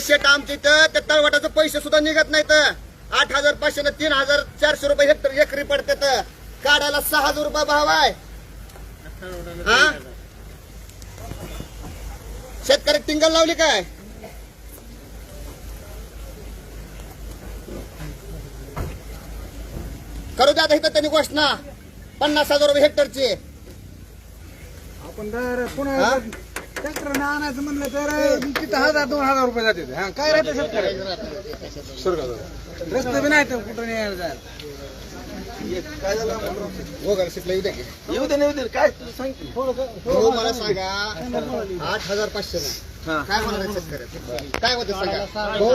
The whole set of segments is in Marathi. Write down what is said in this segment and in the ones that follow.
शेट आमच्या इथं. त्या तळवटाचे पैसे सुद्धा निघत नाहीत. आठ हजार पाचशे न तीन हजार चारशे रुपये हेक्टर एकरी पडतात. काढायला सहा हजार रुपये भाव आहे. हा? शेतकरी टिंगल लावली काय? करू द्या आता इथं त्यांनी घोषणा. पन्नास हजार रुपये हेक्टरची. आपण जर पुन्हा हा? ट्रॅक्टर आणायचं म्हणलं तर तिथं हजार दोन हजार रुपये जाते हा काय राहते शेतकरी? रस्ते बी नाही तर कुठं न्यायला जायला. वगैरे शिकलं येऊ की. दे येऊ दे काय तू सांग की. हो मला सांगा आठ हजार पाचशे काय शेतकऱ्याचं काय होते सांगा? हो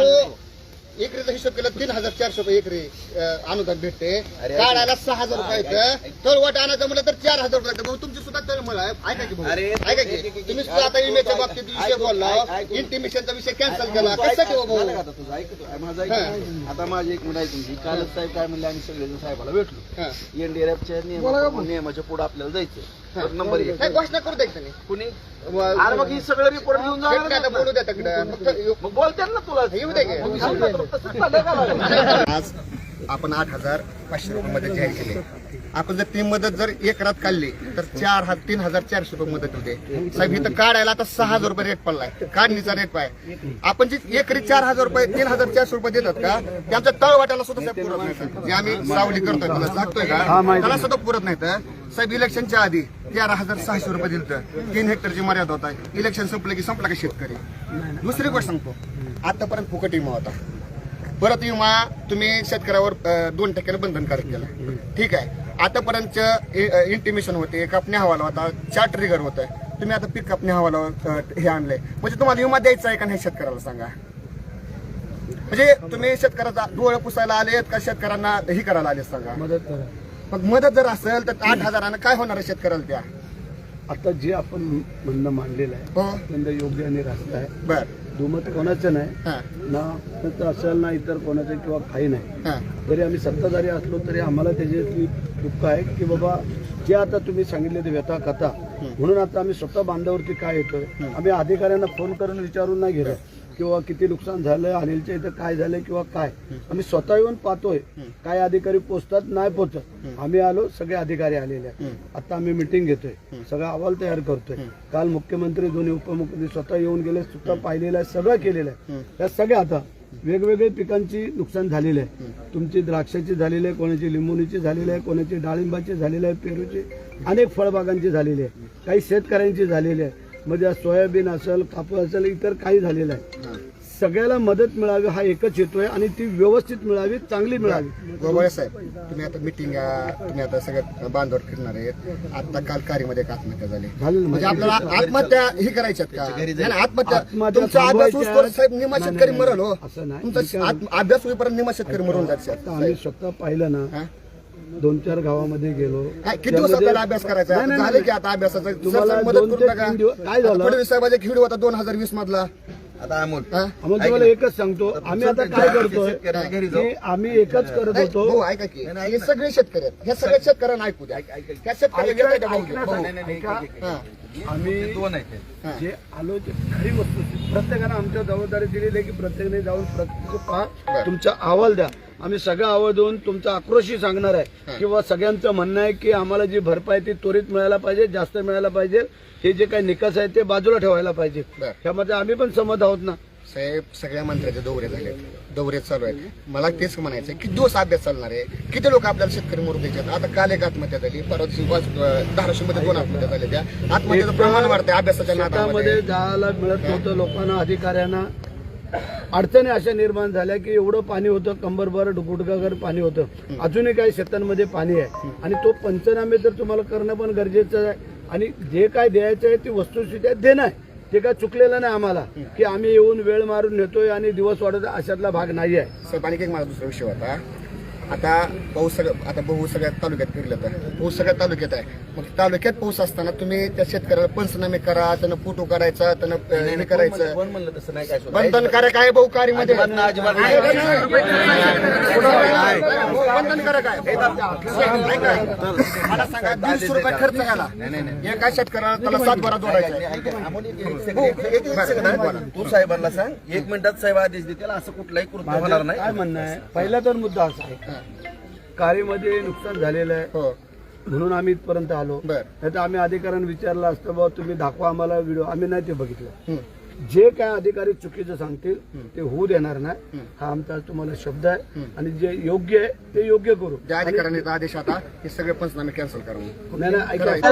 एकरीचा हिशोब केला तीन हजार चारशे रुपये एकरी अं, अनुदान भेटते. काढायला सहा हजार रुपये येतं. तळवट आणायचं म्हणलं तर चार हजार रुपये. भाऊ तुमची सुद्धा तळमळ आहे ऐका की भाऊ. अरे, ऐका की. तुम्ही सुद्धा आता विम्याच्या बाबतीत विषय बोलला. इंटिमेशनचा विषय कॅन्सल केला. कसं ठेवा झालं का भाऊ आता तुझं? ऐकतो माझं ऐकतो आता माझी एक मिनिट ऐकून घे. कालच साहेब काय म्हणले आम्ही सगळेजण साहेबाला भेटलो. हा. एनडीआरएफच्या नियमा नियमाच्या पुढे आपल्याला जायचं तर नंबर एक. काय घोषणा करू द्या की त्यांनी कुणी? अरे मग ही सगळं रिपोर्ट घेऊन जाणार शेतकऱ्याला बोलू द्या तिकडं मग बोलते ना तुला. येऊ दे की. का? आज आपण आठ हजार पाचशे रुपये मदत जाहीर केली. आपण जर ती मदत जर एक रात काढली तर चार हजार तीन हजार चारशे रुपये मदत होते. साहेब इथं काढायला आता सहा हजार रुपये रेट पडलाय. काढणीचा रेट पाय. आपण जी एकरी चार हजार रुपये तीन हजार चारशे रुपये देतात का ते आमच्या तळवाट्याला सुद्धा साहेब पुरत नाही. जे आम्ही सावली करतोय त्याला लागतोय का त्याला सुद्धा पुरत नाही तर साहेब इलेक्शनच्या आधी तेरा हजार सहाशे रुपये दिलं तर तीन हेक्टरची मर्यादा होता. इलेक्शन संपलं की संपला का शेतकरी? दुसरी गोष्ट सांगतो. आतापर्यंत फुकट विमा होता. परत विमा तुम्ही शेतकऱ्यावर दोन टक्क्याने बंधनकारक केला ठीक आहे. आतापर्यंत इंटिमेशन होते कापणी हवाला होता चार ट्रिगर होतं. तुम्ही आता पीक कापणी हवाला हे आणलंय. म्हणजे तुम्हाला विमा द्यायचा आहे का नाही शेतकऱ्याला सांगा. म्हणजे तुम्ही शेतकऱ्याचा डोळं पुसायला आलेत का शेतकऱ्यांना हे करायला आले सांगा. मदत करा. मग मदत जर असेल तर आठ हजारानं काय होणार आहे शेतकऱ्याला त्या? आता जे आपण म्हणणं मांडलेलं आहे हो. योग्य आणि रास्त आहे. बर. दुमत कोणाचं नाही ना तर असेल ना इतर कोणाचं किंवा काही नाही. जरी आम्ही सत्ताधारी असलो तरी आम्हाला त्याच्यातली दुःख आहे की बाबा जे आता तुम्ही सांगितले ते व्यथा कथा. म्हणून आता आम्ही स्वतः बांधावरती काय येतोय? आम्ही अधिकाऱ्यांना फोन करून विचारून नाही गेलो किंवा किती नुकसान झालं अनिलच्या इथं काय झालं किंवा काय. आम्ही स्वतः येऊन पाहतोय. काय अधिकारी पोचतात नाही पोचत. आम्ही आलो सगळे अधिकारी आलेले आहेत. आता आम्ही मिटिंग घेतोय. सगळा अहवाल तयार करतोय. काल मुख्यमंत्री दोन्ही उपमुख्यमंत्री स्वतः येऊन गेले स्वतः पाहिलेलं आहे सगळं केलेलं आहे. या सगळ्या आता वेगवेगळ्या पिकांची नुकसान झालेली आहे. तुमची द्राक्षाची झालेली आहे कोणाची लिंबुनीची झालेली आहे कोणाची डाळिंबाची झालेली आहे पेरूची अनेक फळबागांची झालेली आहे. काही शेतकऱ्यांची झालेली आहे. म्हणजे सोयाबीन असेल कापूस असेल इतर काही झालेलं आहे. सगळ्याला मदत मिळावी हा एकच हेतू आहे आणि ती व्यवस्थित मिळावी चांगली मिळावी. साहेब तुम्ही आता मिटिंग तुम्ही आता सगळं बांधवर फिरणार आहेत. आता काल कारीमध्ये एक आत्महत्या झाली. म्हणजे आपल्याला आत्महत्या ही करायच्यात का? आत्महत्या. तुमचा अभ्यास साहेब निमा नाही, शेतकरी नाही, मरल हो. असं नाही. तुमचा आत्म- अभ्यास होईपर्यंत निमा शेतकरी मरून जात आता आम्ही स्वतः पाहिलं ना? दोन चार गावामध्ये गेलो काय, किती दिवस आपल्याला अभ्यास करायचा नाही, नाही, झाले नाही. की आता अभ्यासाचा तुम्हाला सर, सर, मदत दोन करू ते नका तीन दिवस- काय झालं? आता फडणवीस साहेबाचा एक व्हिडिओ होता दोन हजार वीस मधला आता अमोल हा? आम्हाला तुम्हाला एकच सांगतो आम्ही आता काय करतोय शेतकऱ्याच्या घरी जाऊ. की आम्ही एकच करत नाही, होतो भाऊ ऐका की हे सगळे शेतकरी आहेत ह्या सगळ्या शेतकऱ्यांना ऐकू द्या ह्या शेतकऱ्याला ऐका- भाऊ. भाऊ. ऐका. हा. आम्ही दोन आहेत हा. जे आलो ते खरी वस्तू प्रत्येकानं आमच्या जबाबदारी दिलेली आहे की प्रत्येकाने जाऊन प्रत्येक पहा तुमचा अहवाल द्या. आम्ही सगळा अहवाल देऊन तुमचा आक्रोशी सांगणार आहे. किंवा सगळ्यांचं म्हणणं आहे की आम्हाला जी भरपाई ती त्वरित मिळायला पाहिजे जास्त मिळायला पाहिजे. हे जे काही निकष आहे ते बाजूला ठेवायला पाहिजे. त्यामध्ये आम्ही पण सहमत आहोत ना. साहेब सगळ्या मंत्र्याचे दौरे झाले दौरे चालू आहेत. मला तेच म्हणायचं किती दिवस अभ्यास चालणार आहे. किती लोक आपल्याला शेतकरी मरू द्यायचे आता काल एक आत्महत्या झाली. परत धाराशिवमध्ये दोन आत्महत्या झाल्या त्या. आत्महत्याचं प्रमाण वाढतंय अभ्यासाच्या नादामध्ये. शेतामध्ये जायला मिळत नव्हतं. लोकांना अधिकाऱ्यांना अडचणी अशा निर्माण झाल्या की एवढं पाणी होतं कंबरभर गुडघागर पाणी होतं. अजूनही काही शेतांमध्ये पाणी आहे. आणि तो पंचनामे तर तुम्हाला करणं पण गरजेचं आहे. आणि जे काय द्यायचं आहे ती वस्तुस्थिती देणं आहे. ते काय चुकलेलं नाही आम्हाला. की आम्ही येऊन वेळ मारून नेतोय आणि दिवस वाढवतो अशातला भाग नाही आहे साहेब आणखी एक माझा दुसरा विषय होता. आता पाऊस सगळं आता पाऊस सगळ्या तालुक्यात फिरलं तर. पाऊस सगळ्या तालुक्यात आहे. मग तालुक्यात पाऊस असताना तुम्ही त्या शेतकऱ्याला पंचनामे करा त्यांना फोटो करायचा त्यांना हे करायचं. म्हणलं तसं नाही काय सुद्धा. बंधनकारक आहे भाऊ कारीमध्ये अजिबात नाही, अजिबात नाही. बंधनकारक आहे ऐका. मला सांगा दीडशे रुपये खर्च झाला. एका शेतकऱ्याला त्याला सात बारा जोडायचा आहे. हो, एक- एक सेकंद, बोला. तू साहेबांना सांग एक मिनिटात साहेब आदेश देतील असं कुठलाही कृत्य होणार नाही. काय म्हणणं आहे? पहिला तर मुद्दा असा आहे. कार्यमध्ये नुकसान झालेलं आहे. हो. म्हणून आम्ही इथपर्यंत आलो. नाही तर आम्ही अधिकाऱ्यांना विचारलं असतं बाबा तुम्ही दाखवा आम्हाला व्हिडिओ. आम्ही नाही ते बघितलं. जे काय अधिकारी चुकीचं सांगतील ते होऊ देणार नाही. हा आमचा तुम्हाला शब्द आहे. आणि जे योग्य आहे ते योग्य करू. ज्या अधिकाऱ्यांनी आदेश आता हे सगळे पंचनामे कॅन्सल करा नाही नाही ऐका.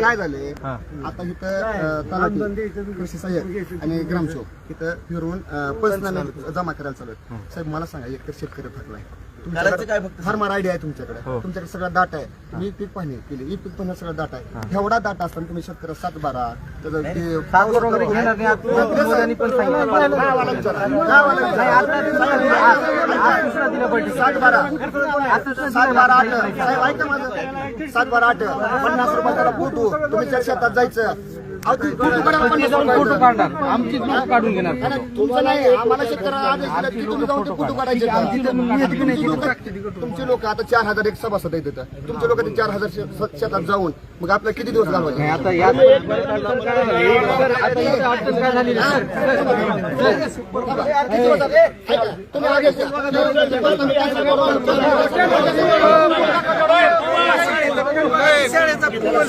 काय झाले? आता इथं तलाठी कृषी सहाय्यक आणि ग्रामसेवक इथं फिरून अं, पंचनामे जमा करायला चालू आहेत. साहेब मला सांगा एकतर शेतकरी थकलाय करायचं काय फक्त? आयडिया आहे तुमच्याकडे. तुमच्याकडे सगळा डाटा आहे. मी पीक पाहणी केली. ई पीक पाहणी सगळा डाटा आहे. एवढा डाटा असताना तुम्ही शेतकरी सात बारा त्याचं ते पाऊस वगैरे घेणार नाही. गावाला विचारा. गावाला विचारा. सात बारा. सात बारा. आठ. साहेब ऐका माझं. सात बारा आठ. पन्नास रुपये त्याला फोटो तुम्ही जर शेतात जायचं फोटो काढणार. आमची काढून घेणार तुमचं नाही आम्हाला शेतकऱ्याला आदेश दिला की तुम्ही जाऊन ते फोटो काढायचे तुमची लोक- आता चार हजार एक सभासद आहेत इथं तुमचे लोक ते चार हजार शेतात जाऊन मग आपलं किती दिवस घालवायचे आता या अडचण काय झाली तुम्ही आदेश द्या.